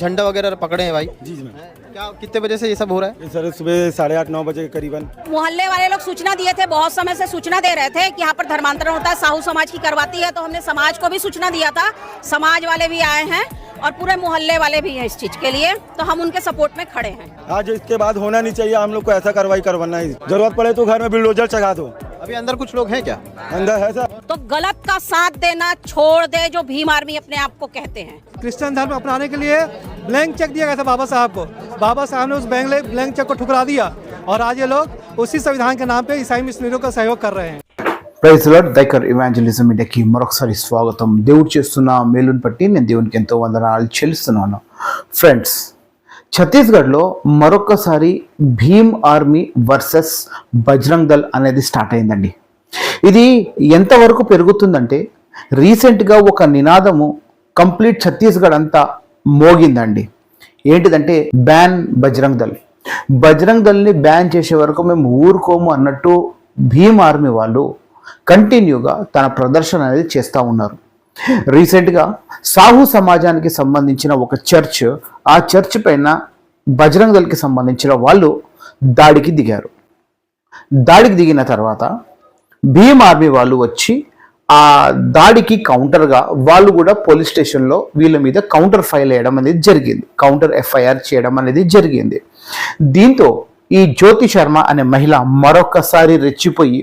झंडा वगैरह पकड़े हैं भाई जी जी क्या कितने बजे से ये सब हो रहा है सर सुबह साढ़े आठ नौ बजे के करीबन मोहल्ले वाले लोग सूचना दिए थे बहुत समय से सूचना दे रहे थे कि यहाँ पर धर्मांतरण होता है साहू समाज की करवाती है तो हमने समाज को भी सूचना दिया था समाज वाले भी आए हैं और पूरे मोहल्ले वाले भी हैं इस चीज के लिए तो हम उनके सपोर्ट में खड़े हैं आज इसके बाद होना नहीं चाहिए हम लोग को ऐसा कार्रवाई करवाना है जरूरत पड़े तो घर में बिल्डोजर चढ़ा दो अभी अंदर कुछ लोग हैं क्या अंदर है सर तो गलत का साथ देना छोड़ दे जो भीम आर्मी अपने आप को कहते हैं क्रिश्चियन धर्म अपनाने के लिए ब्लैंक चेक दिया गया था बाबा साहब को बाबा साहब ने उस बैंक ब्लैंक चेक को ठुकरा दिया और आज ये लोग उसी संविधान के नाम पे ईसाई मिशनरियों का सहयोग कर रहे हैं ಪ್ರೈಸ್ ಲಾರ್ಡ್ ದೈಕರ್ ಇವಾಂಜಲಿಸಮ್ ಇದಕ್ಕೆ ಮರೊಕಸಾರಿ ಸ್ವಾಗತಂ దేవుడు చేస్తున్న మేలును బట్టి నేను దేవునికి ఎంతో వందనాలు చెల్లిస్తున్నాను ఫ్రెండ్స్ ఛత్తీస్గఢ్లో మరొకసారి భీమ్ ఆర్మీ వర్సెస్ బజరంగ్ దల్ అనేది స్టార్ట్ అయిందండి ఇది ఎంతవరకు పెరుగుతుందంటే రీసెంట్గా ఒక నినాదము కంప్లీట్ ఛత్తీస్గఢ్ అంతా మోగిందండి ఏంటిదంటే బ్యాన్ బజరంగ్ దల్ బజరంగ్ దల్ని బ్యాన్ చేసే వరకు మేము ఊరుకోము అన్నట్టు భీమ్ ఆర్మీ వాళ్ళు కంటిన్యూగా తన ప్రదర్శన అనేది చేస్తూ ఉన్నారు రీసెంట్గా సాహు సమాజానికి సంబంధించిన ఒక చర్చ్ ఆ చర్చ్ పైన బజరంగ్ దళకి సంబంధించిన వాళ్ళు దాడికి దిగారు దాడికి దిగిన తర్వాత భీమ్ ఆర్మీ వాళ్ళు వచ్చి ఆ దాడికి కౌంటర్గా వాళ్ళు కూడా పోలీస్ స్టేషన్లో వీళ్ళ మీద కౌంటర్ ఫైల్ వేయడం అనేది జరిగింది కౌంటర్ ఎఫ్ఐఆర్ చేయడం అనేది జరిగింది దీంతో ఈ జ్యోతి శర్మ అనే మహిళ మరొకసారి రెచ్చిపోయి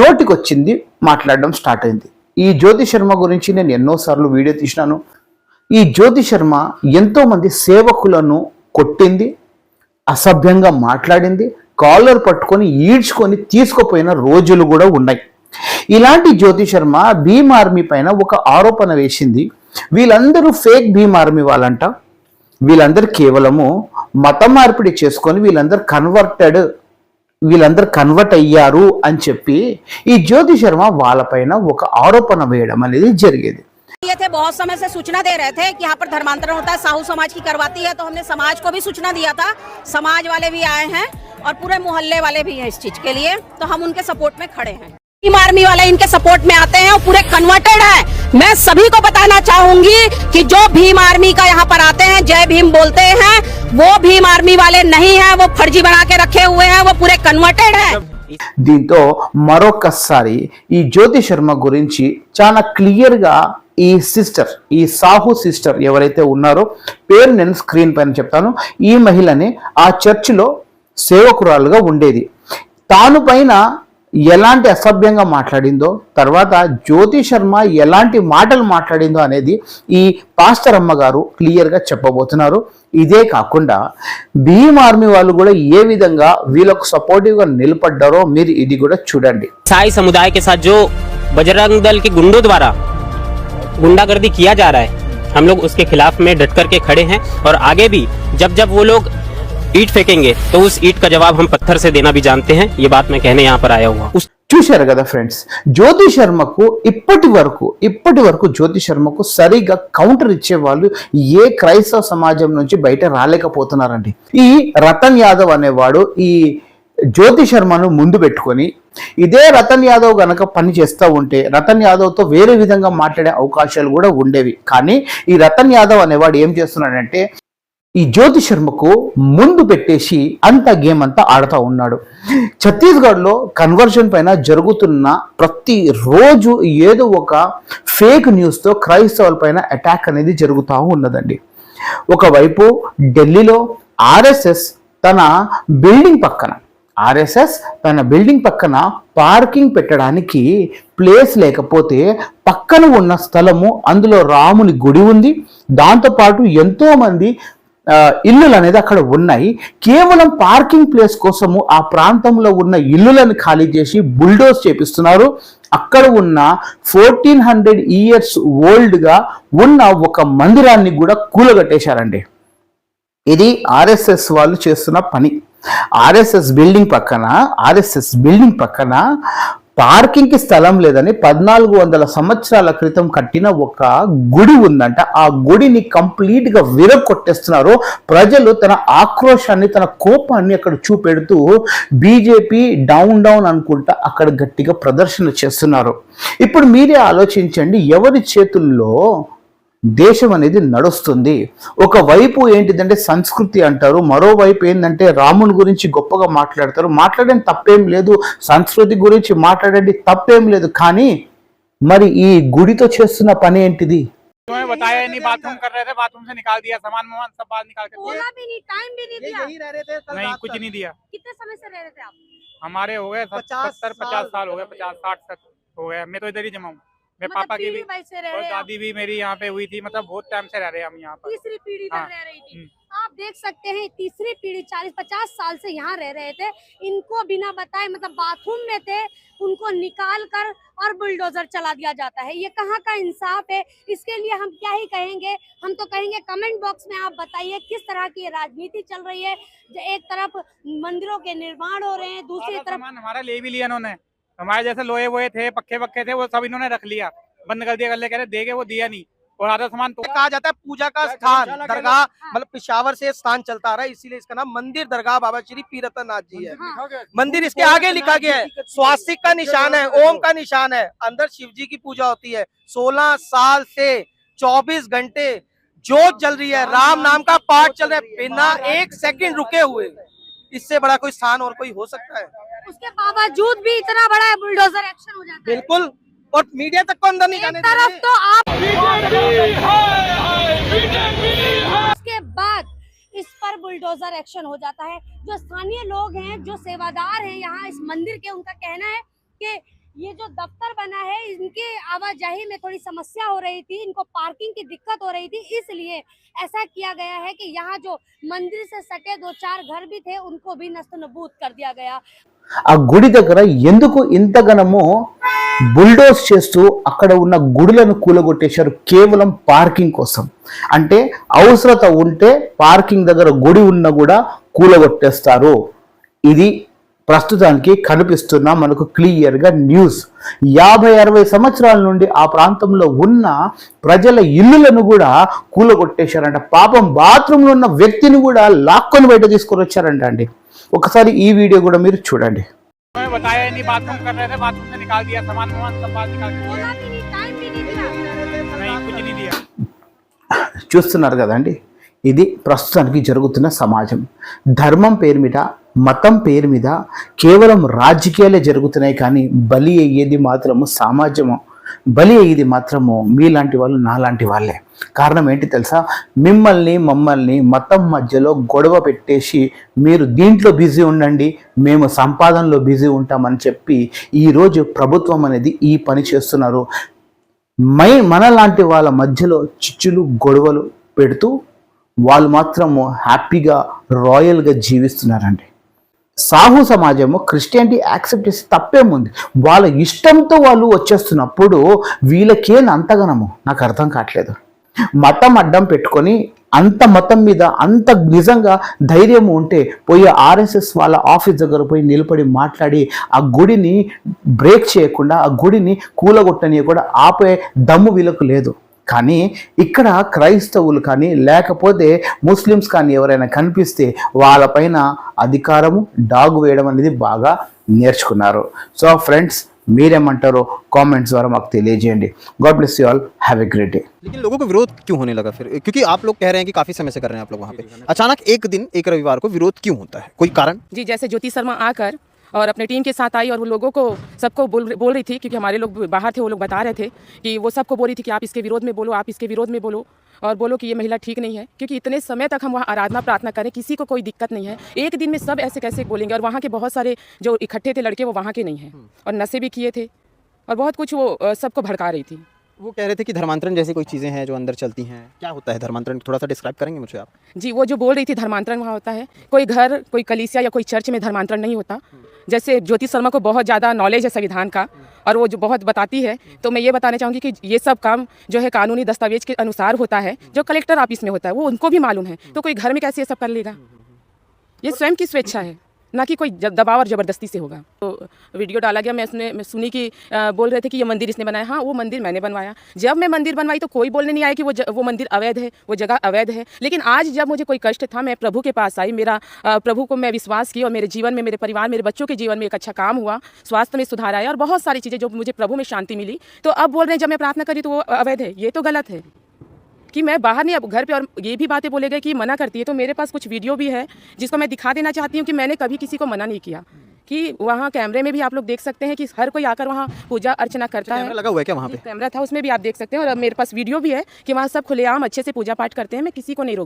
నోటికొచ్చింది మాట్లాడడం స్టార్ట్ అయింది ఈ జ్యోతి శర్మ గురించి నేను ఎన్నోసార్లు వీడియో తీసినాను ఈ జ్యోతి శర్మ ఎంతోమంది సేవకులను కొట్టింది అసభ్యంగా మాట్లాడింది కాలర్ పట్టుకొని ఈడ్చుకొని తీసుకుపోయిన రోజులు కూడా ఉన్నాయి ఇలాంటి జ్యోతి శర్మ భీమ్ ఆర్మీ పైన ఒక ఆరోపణ వేసింది వీళ్ళందరూ ఫేక్ భీమ్ ఆర్మీ వాళ్ళంట వీళ్ళందరూ కేవలము మత మార్పిడి చేసుకొని వీళ్ళందరూ కన్వర్టెడ్ వీళ్ళందరూ కన్వర్ట్ అయ్యారు అని చెప్పి ఈ జ్యోతి శర్మ వాళ్ళపైన ఒక ఆరోపణ వేయడం అనేది జరిగేది किए थे बहुत समय से सूचना दे रहे थे कि यहाँ पर धर्मांतरण होता है साहू समाज की करवाती है तो हमने समाज को भी सूचना दिया था समाज वाले भी आए हैं और पूरे मोहल्ले वाले भी हैं इस चीज के लिए तो हम उनके सपोर्ट में खड़े हैं आर्मी वाले इनके सपोर्ट में आते हैं और पूरे कन्वर्टेड है मैं सभी को बताना चाहूंगी कि जो भीम आर्मी का यहाँ पर आते हैं जय भीम बोलते हैं वो भीम आर्मी वाले नहीं है वो फर्जी बना के रखे हुए हैं वो पूरे कन्वर्टेड है दी तो దీంతో कसारी ज्योति शर्मा गुरी గురించి क्लियर ऐसी ఈ సిస్టర్ ఈ సాహు సిస్టర్ ఎవరైతే ఉన్నారో పేరు నేను స్క్రీన్ పైన చెప్తాను ఈ మహిళని ఆ చర్చిలో సేవకురాలుగా ఉండేది తాను పైన ఎలాంటి అసభ్యంగా మాట్లాడిందో తర్వాత జ్యోతి శర్మ ఎలాంటి మాటలు మాట్లాడిందో అనేది ఈ పాస్టర్ అమ్మగారు క్లియర్గా చెప్పబోతున్నారు ఇదే కాకుండా భీమ్ ఆర్మీ వాళ్ళు కూడా ఏ విధంగా వీళ్ళకు సపోర్టివ్గా నిలబడ్డారో మీరు ఇది కూడా చూడండి సాయి సముదాయ బజరంగ్ దల్ కి ద్వారా గుండగర్ది కియా జారా హై హమ్ లోగ్ ఉస్కే ఖিলাఫ్ మే ఢడ్కర్ కే ఖడే హై ఔర్ ఆగే బి జబ్ జబ్ వో లోగ్ ఈట్ ఫేకెంగే తో ఉస్ ఈట్ కా జవాబ్ హమ్ పత్థర్ సే దేనా బి జాంతే హై యే బాత్ మే కహనే యాహ పర్ ఆయా హువా ఉస్ చూషరగద ఫ్రెండ్స్ జ్యోతి శర్మకు ఇప్పటి వరకు ఇప్పటి వరకు జ్యోతి శర్మకు సరిగా కౌంటర్ ఇచ్చేవాళ్ళు ఏ కరైసా సమాజం నుంచి బైట రాలేకపోతున్నారు అండి ఈ రతన్ యాదవ్ అనేవాడు ఈ జ్యోతి శర్మాను ముందు పెట్టుకొని ఇదే రతన్ యాదవ్ గనక పని చేస్తూ ఉంటే రతన్ యాదవ్తో వేరే విధంగా మాట్లాడే అవకాశాలు కూడా ఉండేవి కానీ ఈ రతన్ యాదవ్ అనేవాడు ఏం చేస్తున్నాడంటే ఈ జ్యోతి శర్మకు ముందు పెట్టేసి అంత గేమ్ అంతా ఆడుతూ ఉన్నాడు ఛత్తీస్గఢ్లో కన్వర్షన్ పైన జరుగుతున్న ప్రతి రోజు ఏదో ఒక ఫేక్ న్యూస్తో క్రైస్తవుల పైన అటాక్ అనేది జరుగుతూ ఉన్నదండి ఒకవైపు ఢిల్లీలో ఆర్ఎస్ఎస్ తన బిల్డింగ్ పక్కన ఆర్ఎస్ఎస్ తన బిల్డింగ్ పక్కన పార్కింగ్ పెట్టడానికి ప్లేస్ లేకపోతే పక్కన ఉన్న స్థలము అందులో రాముని గుడి ఉంది దాంతోపాటు ఎంతోమంది ఇల్లులు అనేది అక్కడ ఉన్నాయి కేవలం పార్కింగ్ ప్లేస్ కోసము ఆ ప్రాంతంలో ఉన్న ఇల్లులను ఖాళీ చేసి బుల్డోస్ చేపిస్తున్నారు అక్కడ ఉన్న ఫోర్టీన్ హండ్రెడ్ ఇయర్స్ ఓల్డ్గా ఉన్న ఒక మందిరాన్ని కూడా కూలగట్టేశారండి ఇది ఆర్ఎస్ఎస్ వాళ్ళు చేస్తున్న పని ఆర్ఎస్ఎస్ బిల్డింగ్ పక్కన ఆర్ఎస్ఎస్ బిల్డింగ్ పక్కన పార్కింగ్కి స్థలం లేదని పద్నాలుగు వందల సంవత్సరాల క్రితం కట్టిన ఒక గుడి ఉందంట ఆ గుడిని కంప్లీట్గా విరగొట్టేస్తున్నారు ప్రజలు తన ఆక్రోశాన్ని తన కోపాన్ని అక్కడ చూపెడుతూ బీజేపీ డౌన్ డౌన్ అనుకుంటా అక్కడ గట్టిగా ప్రదర్శన చేస్తున్నారు ఇప్పుడు మీరే ఆలోచించండి ఎవరి చేతుల్లో దేశం అనేది నడుస్తుంది ఒక వైపు ఏంటిదంటే సంస్కృతి అంటారు మరోవైపు ఏంటంటే రాముని గురించి గొప్పగా మాట్లాడతారు మాట్లాడే తప్పేం లేదు సంస్కృతి గురించి మాట్లాడండి తప్పేం లేదు కానీ మరి ఈ గుడితో చేస్తున్న పని ఏంటిది मेरे मतलब पापा की भी और दादी भी मेरी यहाँ पे हुई थी मतलब बहुत टाइम से रह रहे हम यहाँ पर तीसरी पीढ़ी हाँ। रह रही थी हम्म। आप देख सकते हैं तीसरी पीढ़ी चालीस पचास साल से यहाँ रह रहे थे इनको बिना बताए मतलब बाथरूम में थे उनको निकाल कर और बुलडोजर चला दिया जाता है ये कहाँ का इंसाफ है इसके लिए हम क्या ही कहेंगे हम तो कहेंगे कमेंट बॉक्स में आप बताइए किस तरह की राजनीति चल रही है एक तरफ मंदिरों के निर्माण हो रहे हैं दूसरी तरफ हमारा ले भी लिया उन्होंने हमारे जैसे लोहे वोहे थे पक्के पक्के थे वो सब इन्होंने रख लिया बंद कर दिया गले कह रहे देंगे वो दिया नहीं और आधा सामान तो कहा जाता है पूजा का अच्छा, स्थान अच्छा दरगाह हाँ। मतलब पिशावर से स्थान चलता रहा है इसीलिए इसका नाम मंदिर दरगाह बाबा श्री पीरतनाथ जी है मंदिर इसके आगे लिखा गया है स्वास्तिक का निशान है ओम का निशान है अंदर शिव जी की पूजा होती है सोलह साल से चौबीस घंटे जोत जल रही है राम नाम का पाठ चल रहा है बिना एक सेकंड रुके हुए इससे बड़ा कोई स्थान और कोई हो सकता है उसके बावजूद भी इतना बड़ा है बुलडोजर एक्शन हो जाता है बिल्कुल और मीडिया तक को अंदर नहीं जाने तरफ तो आप उसके बाद इस पर बुलडोजर एक्शन हो जाता है जो स्थानीय लोग हैं जो सेवादार हैं यहाँ इस मंदिर के उनका कहना है कि ये जो दफ्तर बना है इनके आवाजाही में थोड़ी समस्या हो रही थी इनको पार्किंग की दिक्कत हो रही थी इसलिए ऐसा किया गया है कि यहाँ जो मंदिर से सटे दो चार घर भी थे उनको भी नष्ट नबूत कर दिया गया आ गुड़ दू ఎందుకు ఇంతగనము బుల్డోస్ చేస్తూ అక్కడ ఉన్న గుడులను కూలగొట్టేశారు కేవలం పార్కింగ్ కోసం అంటే అవసరత ప్రస్తుతానికి కనిపిస్తున్న మనకు క్లియర్గా న్యూస్ యాభై అరవై సంవత్సరాల నుండి ఆ ప్రాంతంలో ఉన్న ప్రజల ఇల్లులను కూడా కూలగొట్టేశారంట పాపం బాత్రూంలో ఉన్న వ్యక్తిని కూడా లాక్కొని బయట తీసుకొని వచ్చారంట అండి ఒకసారి ఈ వీడియో కూడా మీరు చూడండి చూస్తున్నారు కదండి ఇది ప్రస్తుతానికి జరుగుతున్న సమాజం ధర్మం పేరు మీద మతం పేరు మీద కేవలం రాజకీయాలే జరుగుతున్నాయి కానీ బలి అయ్యేది మాత్రము సమాజము బలి అయ్యేది మాత్రము మీలాంటి వాళ్ళు నాలాంటి వాళ్ళే కారణం ఏంటి తెలుసా మిమ్మల్ని మమ్మల్ని మతం మధ్యలో గొడవ పెట్టేసి మీరు దీంట్లో బిజీ ఉండండి మేము సంపాదనలో బిజీ ఉంటామని చెప్పి ఈరోజు ప్రభుత్వం అనేది ఈ పని చేస్తున్నారు మై మనలాంటి వాళ్ళ మధ్యలో చిచ్చులు గొడవలు పెడుతూ వాళ్ళు మాత్రము హ్యాపీగా రాయల్గా జీవిస్తున్నారండి సాహు సమాజము క్రిస్టియానిటీ యాక్సెప్ట్ చేసి తప్పేముంది వాళ్ళ ఇష్టంతో వాళ్ళు వచ్చేస్తున్నప్పుడు వీళ్ళకేం అంతగనము నాకు అర్థం కావట్లేదు మతం అడ్డం పెట్టుకొని అంత మతం మీద అంత నిజంగా ధైర్యం ఉంటే పోయి ఆర్ఎస్ఎస్ వాళ్ళ ఆఫీస్ దగ్గర పోయి నిలబడి మాట్లాడి ఆ గుడిని బ్రేక్ చేయకుండా ఆ గుడిని కూలగొట్టని కూడా ఆపే దమ్ము వీళ్ళకు లేదు కాని ఇక్కడ క్రైస్తవులు కాని లేకపోతే ముస్లింస్ కాని ఎవరైనా కనిపిస్తే వాళ్ళపైన అధికారాము డాగ్ వేయడం అనేది బాగా నేర్చుకున్నారు సో ఫ్రెండ్స్ మీరేమంటారో కామెంట్స్ ద్వారా మాకు తెలియజేయండి god bless you all have a great day లేక लोगों को विरोध क्यों होने लगा फिर क्योंकि आप लोग कह रहे हैं कि काफी समय से कर रहे हैं आप लोग वहां पे अचानक एक दिन एक रविवार को विरोध क्यों होता है कोई कारण जी जैसे ज्योति शर्मा आकर और अपने टीम के साथ आई और वो लोगों को सबको बोल बोल रही थी क्योंकि हमारे लोग बाहर थे वो लोग बता रहे थे कि वो सबको बोल रही थी कि आप इसके विरोध में बोलो आप इसके विरोध में बोलो और बोलो कि ये महिला ठीक नहीं है क्योंकि इतने समय तक हम वहाँ आराधना प्रार्थना करें किसी को कोई दिक्कत नहीं है एक दिन में सब ऐसे कैसे बोलेंगे और वहाँ के बहुत सारे जो इकट्ठे थे लड़के वो वहाँ के नहीं हैं और नशे भी किए थे और बहुत कुछ वो सबको भड़का रही थी वो कह रहे थे कि धर्मांतरण जैसी कोई चीज़ें हैं जो अंदर चलती हैं क्या होता है धर्मांतरण थोड़ा सा डिस्क्राइब करेंगे मुझे आप जी वो जो बोल रही थी धर्मांतरण वहाँ होता है कोई घर कोई कलिसिया या कोई चर्च में धर्मांतरण नहीं होता जैसे ज्योति शर्मा को बहुत ज़्यादा नॉलेज है संविधान का और वो जो बहुत बताती है तो मैं ये बताना चाहूँगी कि ये सब काम जो है कानूनी दस्तावेज के अनुसार होता है जो कलेक्टर ऑफिस में होता है वो उनको भी मालूम है तो कोई घर में कैसे ये सब कर लेगा ये स्वयं की स्वेच्छा है ना कि कोई दबाव और ज़बरदस्ती से होगा तो वीडियो डाला गया मैं उसने मैं सुनी कि बोल रहे थे कि ये मंदिर इसने बनाया हाँ वो मंदिर मैंने बनवाया जब मैं मंदिर बनवाई तो कोई बोलने नहीं आया कि वो ज, वो मंदिर अवैध है वो जगह अवैध है लेकिन आज जब मुझे कोई कष्ट था मैं प्रभु के पास आई मेरा प्रभु को मैं विश्वास किया और मेरे जीवन में मेरे परिवार मेरे बच्चों के जीवन में एक अच्छा काम हुआ स्वास्थ्य में सुधार आया और बहुत सारी चीज़ें जो मुझे प्रभु में शांति मिली तो अब बोल रहे हैं जब मैं प्रार्थना करी तो वो अवैध है ये तो गलत है कि मैं बाहर नहीं अब घर पे और ये भी बातें बोले गए कि मना करती है तो मेरे पास कुछ वीडियो भी है जिसको मैं दिखा देना चाहती हूँ कि मैंने कभी किसी को मना नहीं किया कि वहाँ कैमरे में भी आप लोग देख सकते हैं कि हर कोई आकर वहाँ पूजा अर्चना करता है लगा हुआ है क्या वहाँ पे कैमरा था उसमें भी आप देख सकते हैं और मेरे पास वीडियो भी है कि वहाँ सब खुलेआम अच्छे से पूजा पाठ करते हैं मैं किसी को नहीं रोक